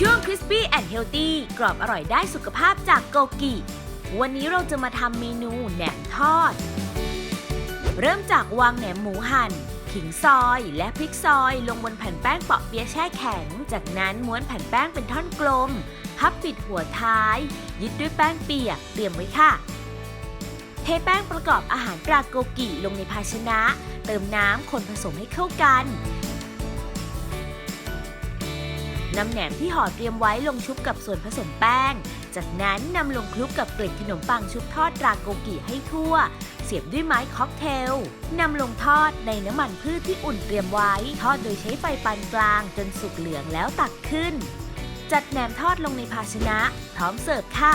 เฮลตี้กรอบอร่อยได้สุขภาพจากโกกิ วันนี้เราจะมาทำเมนูแหนมทอด เริ่มจากวางแหนมหมูหั่น ขิงซอยและพริกซอยลงบนแผ่นแป้งเปาะเปี๊ยะแช่แข็ง จากนั้นม้วนแผ่นแป้งเป็นท่อนกลม พับปิดหัวท้าย ยึดด้วยแป้งเปียกเตรียมไว้ค่ะเทแป้งประกอบอาหารปลาโกกิลงในภาชนะ เติมน้ำคนผสมให้เข้ากัน นำแหนมที่ห่อเตรียมไว้ลงชุบกับส่วนผสมแป้ง จากนั้นนำลงคลุกกับเกล็ดขนมปังชุบทอดราโกกิให้ทั่ว เสียบด้วยไม้ค็อกเทลนำลงทอดในน้ำมันพืชที่อุ่นเตรียมไว้ ทอดโดยใช้ไฟปานกลางจนสุกเหลืองแล้วตักขึ้น จัดแหนมทอดลงในภาชนะ พร้อมเสิร์ฟค่ะ